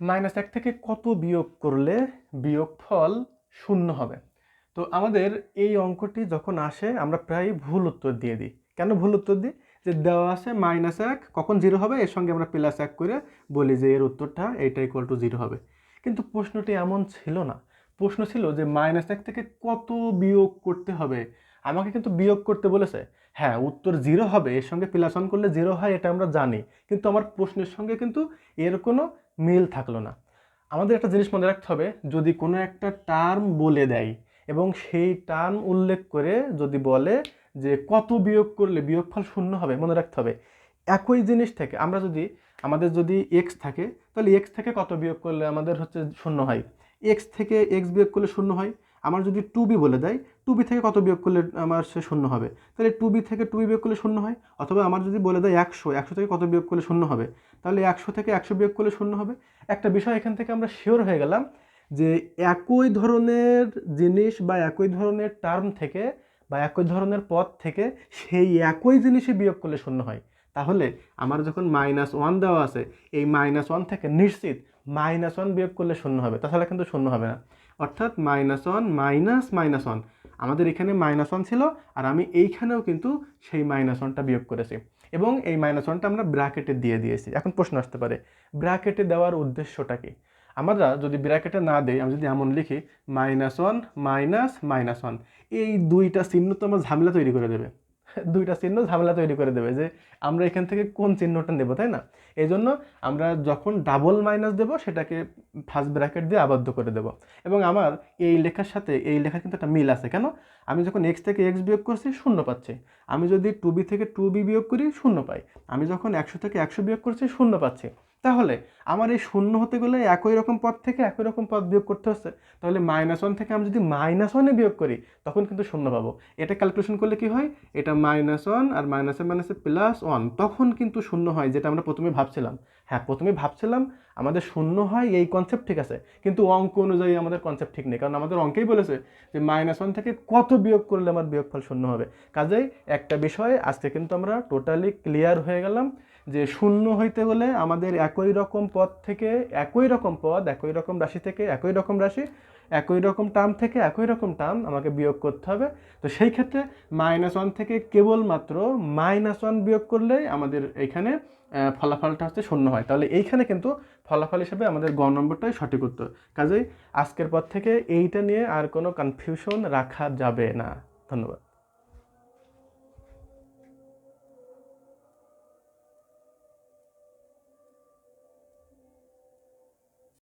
Minus এক থেকে কত বিয়োগ করলে বিয়োগফল শূন্য হবে? তো আমাদের এই অঙ্কটি যখন আসে, আমরা প্রায় ভুল উত্তর দিয়ে দিই। কেন ভুল উত্তর দিই? যে দেওয়া আছে মাইনাস এক, কখন জিরো হবে? এর সঙ্গে আমরা প্লাস এক করে বলি যে এর উত্তরটা এইটা ইকুয়াল টু জিরো হবে। কিন্তু প্রশ্নটি এমন ছিল না। প্রশ্ন ছিল যে মাইনাস এক থেকে কত বিয়োগ করতে হবে? আমাকে কিন্তু বিয়োগ করতে বলেছে। হ্যাঁ উত্তর জিরো হবে, এর সঙ্গে প্লাস ওয়ান করলে জিরো হয়, এটা আমরা জানি। কিন্তু আমার প্রশ্নের সঙ্গে কিন্তু এর কোনো মিল থাকল না। আমাদের একটা জিনিস মনে রাখতে হবে, যদি কোনো একটা টার্ম বলে দেয় এবং সেই টার্ম উল্লেখ করে যদি বলে যে কত বিয়োগ করলে বিয়োগফল শূন্য হবে, মনে রাখতে হবে। একই জিনিস থেকে আমরা যদি, আমাদের যদি এক্স থাকে, তাহলে এক্স থেকে কত বিয়োগ করলে আমাদের হচ্ছে শূন্য হয়? এক্স থেকে এক্স বিয়োগ করলে শূন্য হয়। আমার যদি টু বি বলে দেয় টু বি থেকে কত বিয়োগ করলে আমার সে শূন্য হবে? তাহলে টু বি থেকে টু বি বিয়োগ করলে শূন্য হয়? অথবা আমার যদি বলে দেয় একশো একশো থেকে কত বিয়োগ করলে শূন্য হবে? তাহলে একশো থেকে একশো বিয়োগ করলে শূন্য হবে। একটা বিষয় এখান থেকে আমরা শিওর হয়ে গেলাম যে একই ধরনের জিনিস বা একই ধরনের টার্ম থেকে বা একই ধরনের পদ থেকে সেই একই জিনিসই বিয়োগ করলে শূন্য হয়। তাহলে আমার যখন মাইনাস ওয়ান দেওয়া আছে, এই মাইনাস ওয়ান থেকে নিশ্চিত মাইনাস ওয়ান বিয়োগ করলে শূন্য হবে। তাছাড়া কিন্তু শূন্য হবে না। অর্থাৎ minus one minus minus one আমাদের এখানে মাইনাস ওয়ান ছিল, আর আমি এইখানেও কিন্তু সেই মাইনাস ওয়ানটা বিয়োগ করেছি। এবং এই মাইনাস ওয়ানটা আমরা ব্র্যাকেটে দিয়ে দিয়েছি। এখন প্রশ্ন আসতে পারে ব্র্যাকেটে দেওয়ার উদ্দেশ্যটা কি? আমরা যদি ব্র্যাকেটে না দেই, আমি যদি এমন লিখি minus one minus minus one এই দুইটা চিহ্ন তো আমার ঝামেলা তৈরি করে দেবে। দুইটা চিহ্ন ঝামেলা তৈরি করে দেবে যে আমরা এখান থেকে কোন চিহ্নটা নেব, তাই না? এই জন্য আমরা যখন ডাবল মাইনাস দেব, সেটাকে ফার্স্ট ব্র্যাকেট দিয়ে আবদ্ধ করে দেব। এবং আমার এই লেখার সাথে, এই লেখার কিন্তু একটা মিল আছে। কেন? আমি যখন এক্স থেকে এক্স বিয়োগ করছি, শূন্য পাচ্ছি। আমি যদি টু বি থেকে টু বি বিয়োগ করি, শূন্য পাই। আমি যখন একশো থেকে একশো বিয়োগ করছি, শূন্য পাচ্ছি। তাহলে আমার এই শূন্য হতে গেলে একই রকম পদ থেকে একই রকম পদ বিয়োগ করতে হচ্ছে। তাহলে মাইনাস ওয়ান থেকে আমি যদি মাইনাস ওয়ানে বিয়োগ করি, তখন কিন্তু শূন্য পাবো। এটা ক্যালকুলেশন করলে কি হয়? এটা মাইনাস ওয়ান আর মাইনাসে মাইনাসে প্লাস ওয়ান তখন কিন্তু শূন্য হয়, যেটা আমরা প্রথমে ভাবছিলাম। হ্যাঁ প্রথমে ভাবছিলাম আমাদের শূন্য হয়, এই কনসেপ্ট ঠিক আছে। কিন্তু অঙ্ক অনুযায়ী আমাদের কনসেপ্ট ঠিক নেই। কারণ আমাদের অঙ্কেই বলেছে যে মাইনাস ওয়ান থেকে কত বিয়োগ করলে আমার বিয়োগফল শূন্য হবে। কাজেই একটা বিষয়, আজকে কিন্তু আমরা টোটালি ক্লিয়ার হয়ে গেলাম যে শূন্য হইতে হলে আমাদের একই রকম পদ থেকে একই রকম পদ, একই রকম রাশি থেকে একই রকম রাশি একই রকম টার্ম থেকে একই রকম টার্ম আমাকে বিয়োগ করতে হবে। তো সেই ক্ষেত্রে মাইনাস ওয়ান থেকে কেবলমাত্র মাইনাস ওয়ান বিয়োগ করলেই আমাদের এখানে ফলাফলটা হচ্ছে শূন্য হয়। তাহলে এইখানে কিন্তু ফলাফল হিসেবে আমাদের গ নম্বরটাই সঠিক উত্তর। কাজেই আজকের পর থেকে এইটা নিয়ে আর কোনো কনফিউশন রাখা যাবে না। ধন্যবাদ।